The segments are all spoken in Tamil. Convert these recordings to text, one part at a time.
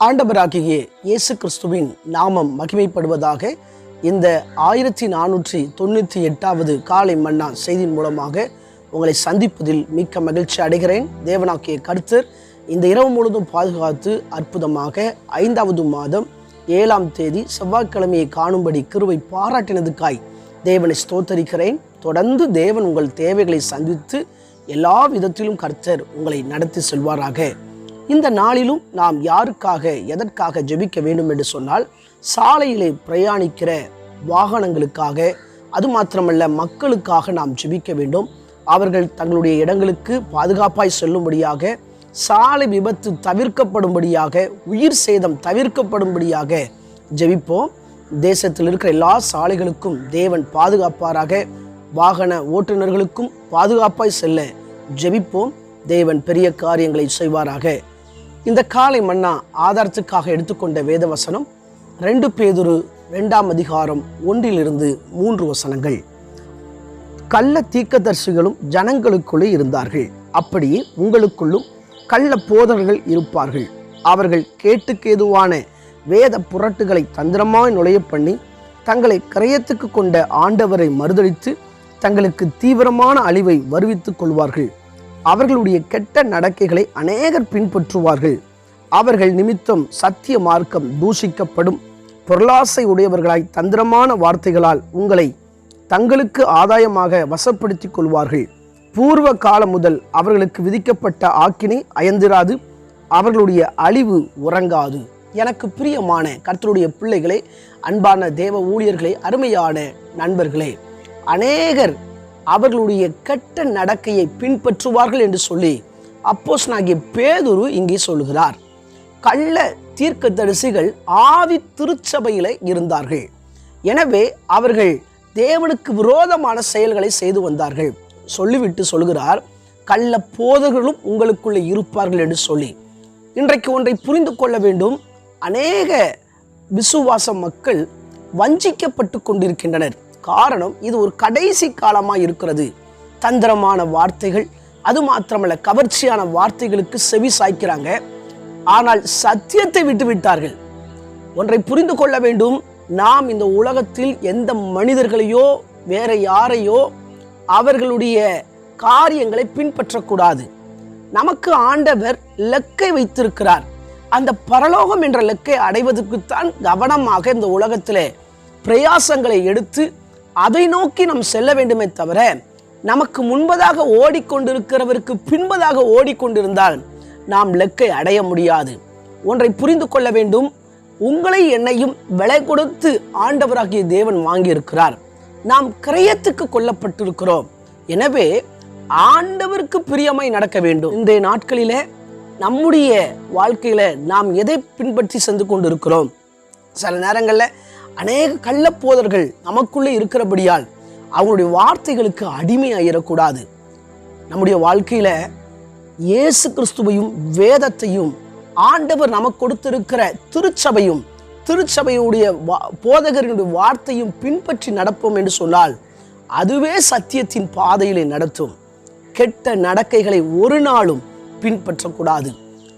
ஆண்டவராகிய இயேசு கிறிஸ்துவின் நாமம் மகிமைப்படுவதாக இந்த ஆயிரத்தி நானூற்றி தொண்ணூற்றி எட்டாவது காலை மன்னா செய்தியின் மூலமாக உங்களை சந்திப்பதில் மிக்க மகிழ்ச்சி அடைகிறேன். தேவனாக்கிய கருத்தர் இந்த இரவு முழுதும் பாதுகாத்து அற்புதமாக ஐந்தாவது மாதம் ஏழாம் தேதி செவ்வாய்க்கிழமையை காணும்படி கிருவை பாராட்டினதுக்காய் தேவனை ஸ்தோத்தரிக்கிறேன். தொடர்ந்து தேவன் உங்கள் தேவைகளை சந்தித்து எல்லா விதத்திலும் கர்த்தர் உங்களை நடத்தி செல்வாராக. இந்த நாளிலும் நாம் யாருக்காக எதற்காக ஜெபிக்க வேண்டும் என்று சொன்னால் சாலையிலே பிரயாணிக்கிற வாகனங்களுக்காக அது மாத்திரமல்ல மக்களுக்காக நாம் ஜெபிக்க வேண்டும். அவர்கள் தங்களுடைய இடங்களுக்கு பாதுகாப்பாய் செல்லும்படியாக சாலை விபத்து தவிர்க்கப்படும்படியாக உயிர் சேதம் தவிர்க்கப்படும்படியாக ஜெபிப்போம். தேசத்தில் இருக்கிற எல்லா சாலைகளுக்கும் தேவன் பாதுகாப்பாராக. வாகன ஓட்டுநர்களுக்கும் பாதுகாப்பாய் செல்ல ஜெபிப்போம். தேவன் பெரிய காரியங்களை செய்வாராக. இந்த காலை மன்னா ஆதாரத்துக்காக எடுத்துக்கொண்ட வேத வசனம் ரெண்டு பேதுரு ரெண்டாம் அதிகாரம் ஒன்றிலிருந்து மூன்று வசனங்கள். கள்ள தீக்கதர்சிகளும் ஜனங்களுக்குள்ளே இருந்தார்கள். அப்படியே உங்களுக்குள்ளும் கள்ள போதர்கள் இருப்பார்கள். அவர்கள் கேட்டுக்கேதுவான வேத புரட்டுகளை தந்திரமாய் நுழைய பண்ணி தங்களை கரையத்துக்கு கொண்ட ஆண்டவரை மறுதளித்து தங்களுக்கு தீவிரமான அழிவை வருவித்துக் கொள்வார்கள். அவர்களுடைய கெட்ட நடக்கைகளை அநேகர் பின்பற்றுவார்கள். அவர்கள் நிமித்தம் சத்திய மார்க்கம் தூஷிக்கப்படும். பொருளாசை உடையவர்களாய் தந்திரமான வார்த்தைகளால் உங்களை தங்களுக்கு ஆதாயமாக வசப்படுத்திக் கொள்வார்கள். பூர்வ காலம் முதல் அவர்களுக்கு விதிக்கப்பட்ட ஆக்கினை அயந்திராது. அவர்களுடைய அழிவு உறங்காது. எனக்கு பிரியமான கர்த்தருடைய பிள்ளைகளே அன்பான தேவ ஊழியர்களே அருமையான நண்பர்களே அநேகர் அவர்களுடைய கெட்ட நடக்கையை பின்பற்றுவார்கள் என்று சொல்லி அப்போஸ் நாகிய பேதுரு இங்கே சொல்லுகிறார் கள்ள தீர்க்கதரிசிகள் ஆவி திருச்சபையில் இருந்தார்கள். எனவே அவர்கள் தேவனுக்கு விரோதமான செயல்களை செய்து வந்தார்கள். சொல்லிவிட்டு சொல்கிறார் கள்ள போதர்களும் உங்களுக்குள்ளே இருப்பார்கள் என்று சொல்லி. இன்றைக்கு ஒன்றை புரிந்து கொள்ள வேண்டும். அநேக விசுவாச மக்கள் வஞ்சிக்கப்பட்டு கொண்டிருக்கின்றனர். காரணம் இது ஒரு கடைசி காலமாக இருக்கிறது. தந்திரமான வார்த்தைகள் அது மாத்திரமல்ல கவர்ச்சியான வார்த்தைகளுக்கு செவி சாய்க்கிறாங்க. ஆனால் சத்தியத்தை விட்டு விட்டார்கள் ஒன்றை புரிந்து கொள்ள வேண்டும். நாம் இந்த உலகத்தில் எந்த மனிதர்களையோ வேற யாரையோ அவர்களுடைய காரியங்களை பின்பற்றக்கூடாது. நமக்கு ஆண்டவர் லக்கை வைத்திருக்கிறார். அந்த பரலோகம் என்ற லக்கை அடைவதற்குத்தான் கவனமாக இந்த உலகத்தில் பிரயாசங்களை எடுத்து அதை நோக்கி நாம் செல்ல வேண்டுமே தவிர நமக்கு முன்பதாக ஓடிக்கொண்டிருக்கிறவருக்கு பின்பதாக ஓடிக்கொண்டிருந்தால் நாம் லெக்கை அடைய முடியாது. ஒன்றை புரிந்து கொள்ள வேண்டும். உங்களை என்னையும் விலை கொடுத்து ஆண்டவராகிய தேவன் வாங்கியிருக்கிறார். நாம் கிரயத்துக்கு கொல்லப்பட்டிருக்கிறோம். எனவே ஆண்டவருக்கு பிரியமாய் நடக்க வேண்டும். இன்றைய நாட்களிலே நம்முடைய வாழ்க்கையில நாம் எதை பின்பற்றி சென்று கொண்டிருக்கிறோம்? சில நேரங்களில் அநேக கள்ளப்போதர்கள் நமக்குள்ளே இருக்கிறபடியால் அவங்களுடைய வார்த்தைகளுக்கு அடிமையாயிடக்கூடாது நம்முடைய வாழ்க்கையில் இயேசு கிறிஸ்துவையும் வேதத்தையும் ஆண்டவர் நமக்கு கொடுத்திருக்கிற திருச்சபையும் திருச்சபையுடைய வா- போதகரினுடைய வார்த்தையும் பின்பற்றி நடப்போம் என்று சொன்னால் அதுவே சத்தியத்தின் பாதையிலே நடத்தும். கெட்ட நடக்கைகளை ஒரு நாளும் பின்பற்றக்கூடாது.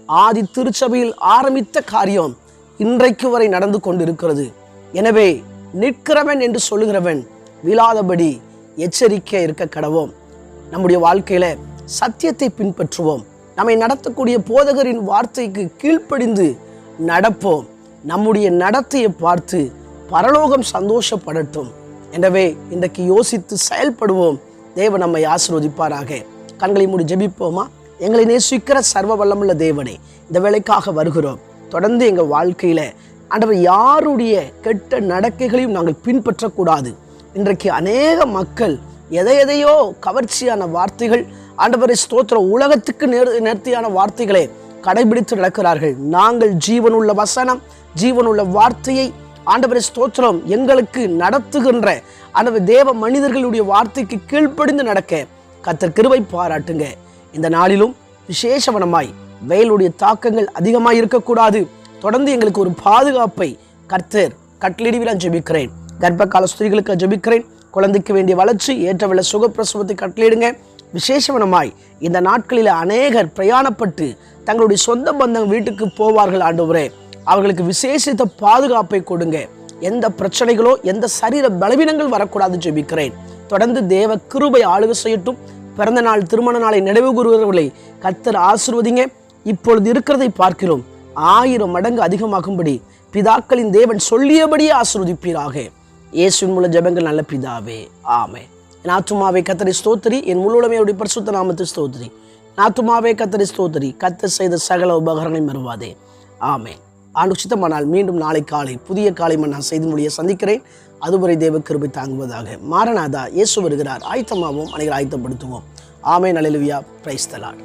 ஆதி திருச்சபையில் ஆரம்பித்த காரியம் இன்றைக்கு வரை நடந்து கொண்டிருக்கிறது. எனவே நிற்கிறவன் என்று சொல்லுகிறவன் விழாதபடி எச்சரிக்கை இருக்க கடவோம். நம்முடைய வாழ்க்கையில சத்தியத்தை பின்பற்றுவோம். நம்மை நடத்தக்கூடிய போதகரின் வார்த்தைக்கு கீழ்ப்படிந்து நடப்போம். நம்முடைய நடத்தையை பார்த்து பரலோகம் சந்தோஷப்படட்டும். எனவே இன்றைக்கு யோசித்து செயல்படுவோம். தேவ நம்மை ஆசிர்வதிப்பாராக. கண்களை மூடி ஜெபிப்போமா? எங்களை நேசிக்கிற சர்வ வல்லமுள்ள தேவனே இந்த வேலைக்காக வருகிறோம். தொடர்ந்து எங்கள் வாழ்க்கையில ஆண்டவர் யாருடைய கெட்ட நடக்கைகளையும் நாங்கள் பின்பற்றக்கூடாது. இன்றைக்கு அநேக மக்கள் எதை எதையோ கவர்ச்சியான வார்த்தைகள் ஆண்டவரை ஸ்தோத்திர உலகத்துக்கு நேர் நேர்த்தியான வார்த்தைகளை கடைபிடித்து நடக்கிறார்கள். நாங்கள் ஜீவனுள்ள வசனம் ஜீவனுள்ள வார்த்தையை ஆண்டவரை ஸ்தோத்திரம் எங்களுக்கு நடத்துகின்ற ஆண்டவர் தேவ மனிதர்களுடைய வார்த்தைக்கு கீழ்ப்படிந்து நடக்க கத்தர் கிருவை பாராட்டுங்க. இந்த நாளிலும் விசேஷவனமாய் வெயிலுடைய தாக்கங்கள் அதிகமாக இருக்கக்கூடாது தொடர்ந்து எங்களுக்கு ஒரு பாதுகாப்பை கர்த்தர் கட்டளிடுவிழா ஜெபிக்கிறேன். கர்ப்பகால ஸ்திரீகளுக்கு ஜெபிக்கிறேன். குழந்தைக்கு வேண்டிய வளர்ச்சி ஏற்றவில்லை சுகப்பிரசவத்தை கட்டளிடுங்க விசேஷவனமாய் இந்த நாட்களில் அநேகர் பிரயாணப்பட்டு தங்களுடைய சொந்த பந்தம் வீட்டுக்கு போவார்கள் ஆண்டவரே. அவர்களுக்கு விசேஷித்த பாதுகாப்பை கொடுங்க. எந்த பிரச்சனைகளோ எந்த சரீர பலவீனங்கள் வரக்கூடாது ஜெபிக்கிறேன். தொடர்ந்து தேவ கிருபை ஆளுக செய்யட்டும். பிறந்த நாள் திருமண நாளை நினைவு கூறுகிறவர்களை கத்தர் ஆசிர்வதிங்க. இப்பொழுது இருக்கிறதை பார்க்கிறோம். ஆயிரம் மடங்கு அதிகமாகும்படி பிதாக்களின் தேவன் சொல்லியபடியே ஆசிர்வதிப்பீராக. இயேசுவின் மூல ஜெபங்கள் நல்ல பிதாவே ஆமே என் ஆத்துமாவே கத்தரி ஸ்தோத்திரி. என் முழுமையுடைய பரிசுத்த நாமத்தை ஸ்தோத்திரி. நாத்துமாவே கத்தரி ஸ்தோத்திரி. கத்த செய்த சகல உபகரணை மறுவாதே ஆமே ஆண்டு சித்தமானால் மீண்டும் நாளை காலை புதிய காலை நான் செய்து முடிய சந்திக்கிறேன். அதுவரை தேவ கிருபை தாங்குவதாக மாரநாதா இயேசு வருகிறார். ஆயத்தமாகவும் அனைவரும் ஆயத்தப்படுத்துவோம். ஆமே நலிலுவியா பிரைஸ்தலாட்